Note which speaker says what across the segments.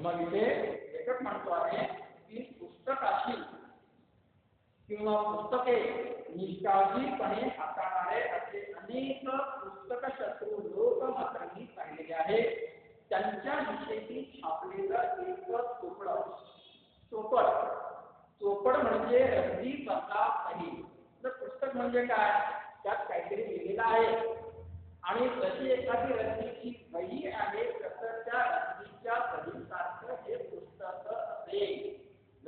Speaker 1: मग इथे लेखक म्हणतो आहे की पुस्तकाशी, किंवा पुस्तके निष्काळजीपणे हाताळणारे असे अनेक पुस्तक शत्रू लोक मात्र मी पाहिलेले आहेत त्यांच्या छापलेलं एक चोपड. चोपड. चोपड म्हणजे रद्दी बसा सही तर पुस्तक म्हणजे काय? त्यात काहीतरी लिहिलेलं आहे. आणि जशी एखादी रद्दीची वही आहे तसं त्या रद्दीच्या वहीसारखं हे पुस्तक असेल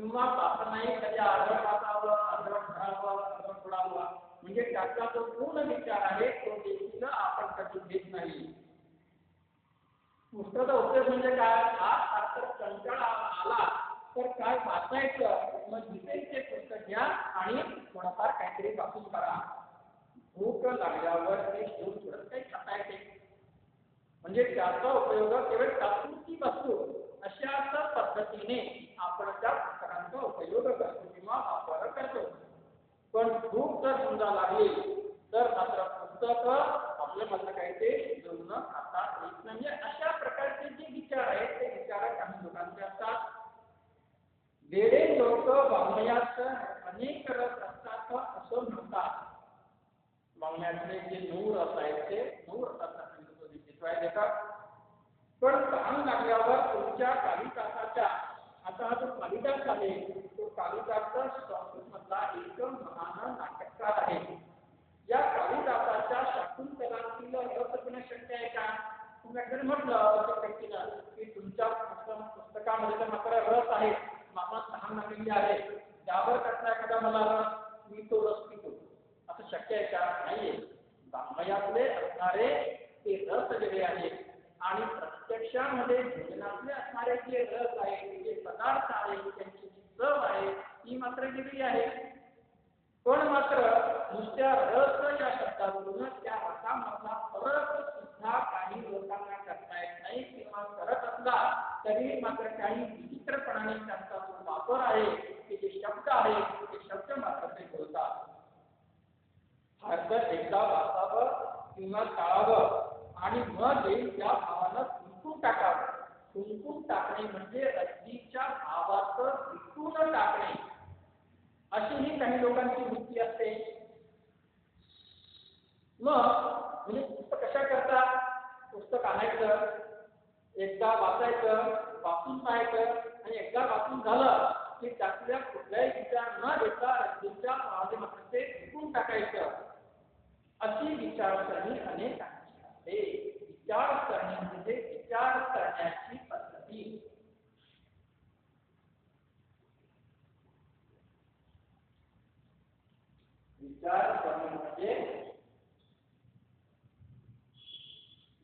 Speaker 1: किंवा नाही कधी अर्धवट वाचावं अर्धवट धरावं अर्धवट सोडावं म्हणजे त्याचा जो पूर्ण विचार आहे तो देखील आपण कधी घेत नाही। पुस्तकाचा उपयोग म्हणजे काय हा अर्थ कंटाळा आला। तर काय वाचायचं मग ते पुस्तक घ्या आणि थोडंफार काहीतरी वाचून करा भूक लागल्यावर ते घेऊन थोडं काही खाता म्हणजे त्याचा उपयोग केवळ तात्पुरती वस्तू अशाच पद्धतीने आपण त्या त्यांचा उपयोग करतो किंवा वापर करतो पण भूक जर समजा लागली तर मात्र पुस्तक आपल्या मधलं काही ते घेऊन खाता येत नाही अशा प्रकारचे जे विचार आहेत ते विचार काही लोकांचे असतात. वेळे लोक वाङ्मयात अनेक रस असतात असं म्हणतात. वाङ्मयातले जे नऊ रस आहेत ते नऊ रसाचा शिकवाय देतात पण काम लागल्यावर तुमच्या काही तासाच्या हा जो कालिदास आहे तो कालिदास संस्कृत मधला एक महान नाटककार आहे. या कालिदासाच्या शाकुंतलातील रस पण शक्य आहे का? तुम्ही म्हटलं व्यक्तीला की तुमच्या पुस्तकामध्ये तर मात्र रस आहे. मामा तहान लागलेली आहे. त्यावर कसला एखादा मला रस, मी तो रस पितो. असं शक्य आहे का? नाहीये. वाङ्मयातले असणारे ते रस वेगळे आहेत. आणि प्रत्यक्षामध्ये भोजनातले असणारे जे रस आहे जे पदार्थ आहे त्यांची जी चव आहे, ती मात्र वेगळी आहे. मात्र नुसत्या रस या शब्दावरून त्या रसामधला फरक सुद्धा काही करता येत नाही किंवा तरी मात्र काही जो वापर आहे ते जे शब्द आहे ते शब्द मात्र ते बोलतात. अर्थ एकदा वाचावं किंवा मग त्या भावानं फुंकून टाकावं फुंकून टाकणे म्हणजे रद्दीच्या भावाचं विकून टाकणे. अशी ही काही लोकांची वृत्ती असते. मग म्हणजे पुस्तक कशा करता पुस्तक आणायचं एकदा वाचायचं वाचून पाहायचं आणि एकदा वाचून झालं की त्यातल्या कुठल्याही विचार न घेता रद्दीच्या माध्यमात ते विकून टाकायचं. अशी विचारसरणी अनेक विचारसरणी म्हणजे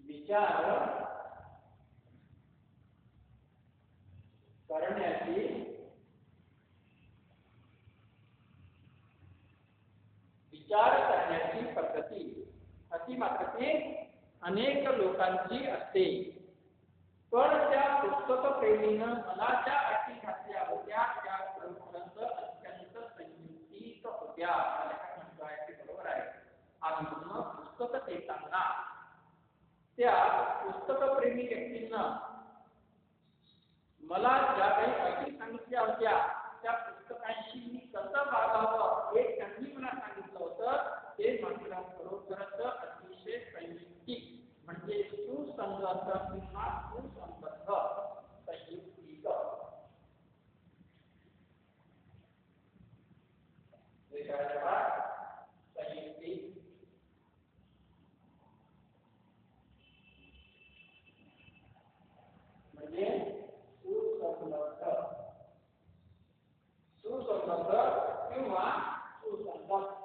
Speaker 1: विचार करण्याची विचार करण्याची पद्धती अशी मात्र ती अनेक लोकांची असते। पण त्या पुस्तक प्रेमीनं मला ज्या अटी घातल्या होत्या, त्या खरोखरच अत्यंत संयुक्तिक होत्या म्हणतो आहे ते बरोबर आहे आणि पुस्तक त्या पुस्तक प्रेमी व्यक्तींना मला ज्या काही अटी सांगितल्या होत्या त्या पुस्तकांशी मी कसं वागावं हे त्यांनी मला सांगितलं होतं ते मात्र खरोखरच अतिशय संयुक्तिक म्हणजे सुसंगत किंवा सुसंबद्ध संयुक्तिक संयुक्तिक म्हणजे सुसंबद्ध सुसंबद्ध किंवा सुसंगत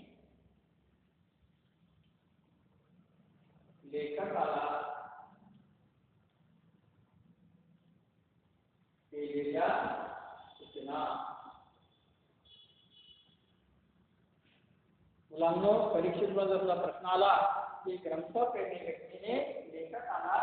Speaker 1: एरिया इतना। मुलांनो परीक्षेत जर प्रश्न आला। ग्रंथपेटी व्यक्ति ने व्यक्तीने लेखकाला